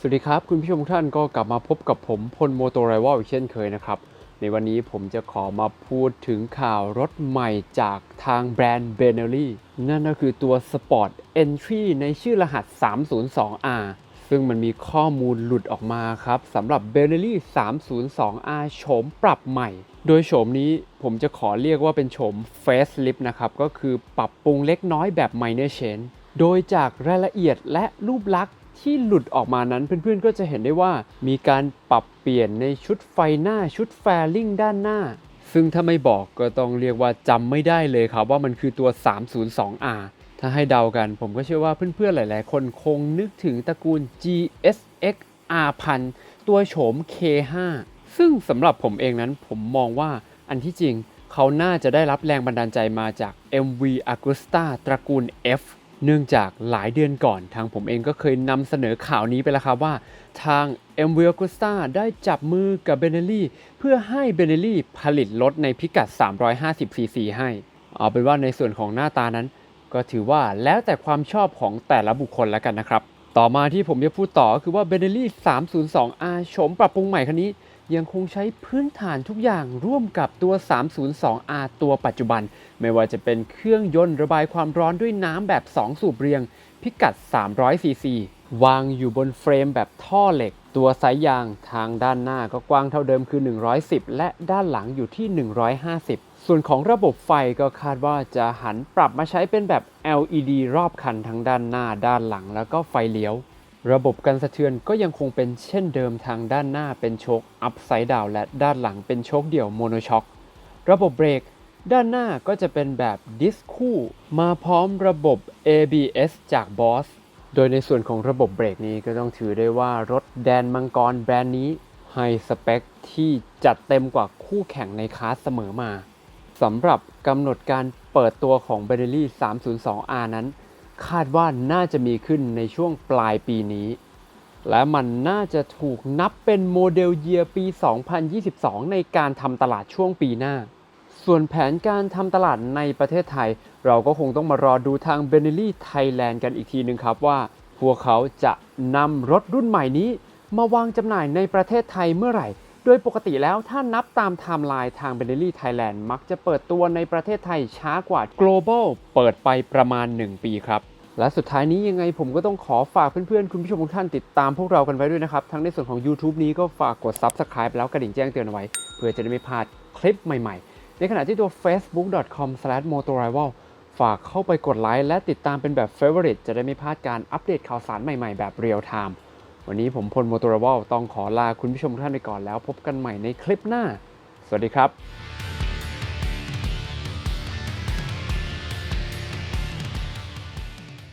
สวัสดีครับ คุณผู้ชมทุกท่านก็กลับมาพบกับผมพลโมโตไรวอลอีกเช่นเคยนะครับ ในวันนี้ผมจะขอมาพูดถึงข่าวรถใหม่จากทางแบรนด์ b e n e l l i นั่นก็คือตัว Sport Entry ในชื่อรหัส 302R ซึ่งมันมีข้อมูลหลุดออกมาครับสำหรับ b e n e l l i 302R โฉมปรับใหม่ โดยโฉมนี้ผมจะขอเรียกว่าเป็นโฉม Facelift นะครับ ก็คือปรับปรุงเล็กน้อยแบบ Minor Change โดยจากรายละเอียดและรูปลักษณ์ ที่หลุดออกมานั้นเพื่อนๆก็จะเห็นได้ว่ามีการปรับเปลี่ยนในชุดไฟหน้าชุดแฟลิงด้านหน้า ซึ่งถ้าไม่บอกก็ต้องเรียกว่าจำไม่ได้เลยครับว่ามันคือตัว 302R ถ้าให้เดากันผมก็เชื่อว่าเพื่อนๆหลายๆ คนคงนึกถึงตระกูล GSX R1000 ตัวโฉม K5 ซึ่งสำหรับผมเองนั้นผมมองว่าอันที่จริงเขาน่าจะได้รับแรงบันดาลใจมาจาก MV Agusta ตระกูล F เนื่องจากหลายเดือนก่อนทางผมเองก็เคยนำเสนอข่าวนี้ไปแล้วครับว่า ทาง MV Agusta ได้จับมือกับ b e n e l l i เพื่อให้ b e n e l l i ผลิตรถในพิกัด 350cc ให้ เอาเป็นว่าในส่วนของหน้าตานั้น ก็ถือว่าแล้วแต่ความชอบของแต่ละบุคคลแล้วกันนะครับ ต่อมาที่ผมจะพูดต่อก็คือว่า b e n e l l i 302R โฉมปรับปรุงใหม่คันนี้ ยังคงใช้พื้นฐานทุกอย่างร่วมกับตัว 302R ตัวปัจจุบัน ไม่ว่าจะเป็นเครื่องยนต์ระบายความร้อนด้วยน้ำแบบ 2 สูบเรียง พิกัด 300ซีซีวางอยู่บนเฟรมแบบท่อเหล็ก ตัวสายยางทางด้านหน้าก็กว้างเท่าเดิมคือ 110 และด้านหลังอยู่ที่ 150 ส่วนของระบบไฟก็คาดว่าจะหันปรับมาใช้เป็นแบบ LED รอบคันทั้งด้านหน้าด้านหลังแล้วก็ไฟเลี้ยว ระบบกันสะเทือนก็ยังคงเป็นเช่นเดิมทางด้านหน้าเป็นโชคอัพไซด์ดาวและด้านหลังเป็นโชคเดี่ยวโมโนช็อคระบบเบรกด้านหน้าก็จะเป็นแบบดิสคู่ มาพร้อมระบบ ABS จาก Boss โดยในส่วนของระบบเบรกนี้ก็ต้องถือได้ว่ารถแดนมังกรแบรนด์นี้ให้สเปคที่จัดเต็มกว่าคู่แข่งในคลาสเสมอมาสำหรับกำหนดการเปิดตัวของ b e n e l l i 302R นั้น คาดว่าน่าจะมีขึ้นในช่วงปลายปีนี้ และมันน่าจะถูกนับเป็นโมเดลเยียร์ปี 2022 ในการทำตลาดช่วงปีหน้า ส่วนแผนการทำตลาดในประเทศไทย เราก็คงต้องมารอดูทาง b e n e l l i Thailand กันอีกทีหนึ่งครับว่า พวกเขาจะนำรถรุ่นใหม่นี้ มาวางจำหน่ายในประเทศไทยเมื่อไหร่ ดยปกติแล้วถ้านับตามไทม์ไลน์ทาง b e n e l l i Thailand มักจะเปิดตัวในประเทศไทยช้ากว่า Global เปิดไปประมาณ 1 ปีครับ และสุดท้ายนี้ยังไงผมก็ต้องขอฝากเพื่อนๆ คุณผู้ชมทุกท่านติดตามพวกเรากันไว้ด้วยนะครับ ทั้งในส่วนของ YouTube นี้ก็ฝากกด Subscribe แล้วกระดิ่งแจ้งเตือนไว้ เพื่อจะได้ไม่พลาดคลิปใหม่ๆ ในขณะที่ตัว facebook.com/motorival ฝากเข้าไปกดไลค์และติดตามเป็นแบบ Favorite จะได้ไม่พลาดการอัปเดตข่าวสารใหม่ๆ แบบเรียลไทม์ วันนี้ผมพลโมโตรวลต้องขอลาคุณผู้ชมทุกท่านไปก่อนแล้ว พบกันใหม่ในคลิปหน้า สวัสดีครับ